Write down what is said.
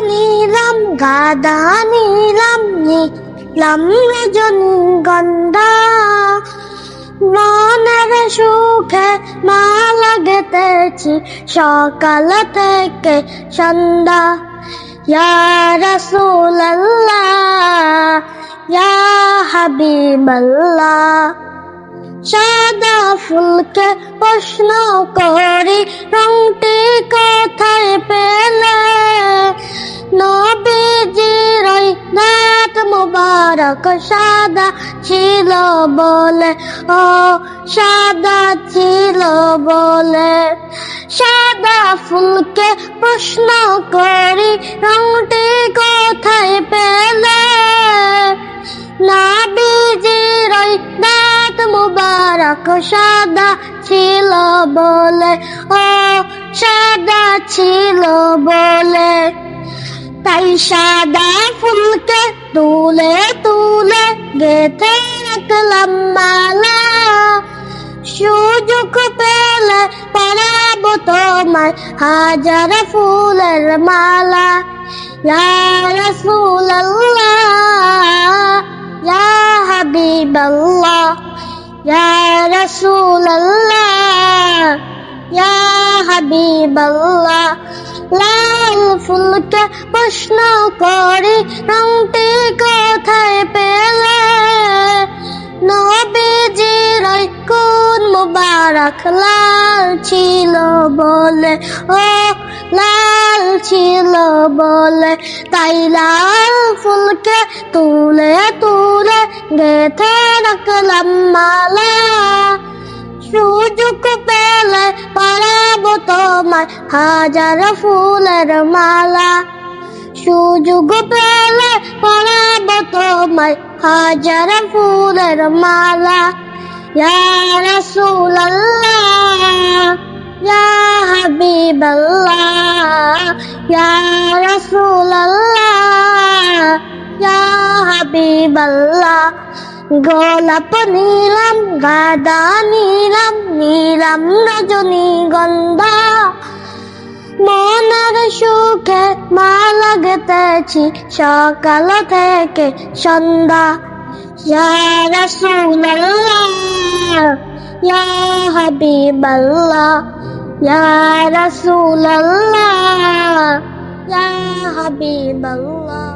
নিলাম, গাদা নিলাম নিলাম রজনীগন্ধা মনের সুখে মালা গেতেছি সকাল থেকে সন্ধ্যা। হাবিবাল্লাহ। সাদা ফুলকে প্রশ্ন করি, রংটি পেলে? মুবারক সাদা ছিল বলে, ও সাদা ছিল বলে। সাদা ফুলকে প্রশ্ন করি, রংটি কোথায় পেলে? নাবিজির ওই দাঁত মুবারক সাদা ছিল বলে, ও সাদা ছিল বলে। সাদা ফুলকে তুলে তুলে গেথে রাখলাম মালা। সুযোগ পেলে পরাবো তোমায় হাজার ফুলের মালা। ইয়া রাসূলুল্লাহ, ইয়া হাবিবাল্লাহ, ইয়া রাসূলুল্লাহ, ইয়া হাবিবাল্লাহ। লাল ফুলকে প্রশ্ন করি, রংটি কোথায় পেলে। নবীজির কোন মুবারক লাল ছিল বলে, ও লাল ছিল বলে। তাই লাল ফুলকে তুলে তুলে গেথে রাখলাম মালা। সুযোগ পরাবো তোমার হাজার ফুলের মালা। সুযোগ পেলে পরাবো তোমার হাজার ফুলের মালা। রাসূলুল্লাহ, ইয়া হাবিবাল্লাহ ইয়া হাবিবাল্লাহ। গোলাপ নিলাম, গাদা নিলাম নিলাম রজনীগন্ধা মনের সুখে মা লাগতেছি সকাল থেকে সন্ধ্যা। রাসূলুল্লাহ ইয়া হাবিবাল্লাহ রাসূলুল্লাহ ইয়া হাবিবাল্লাহ।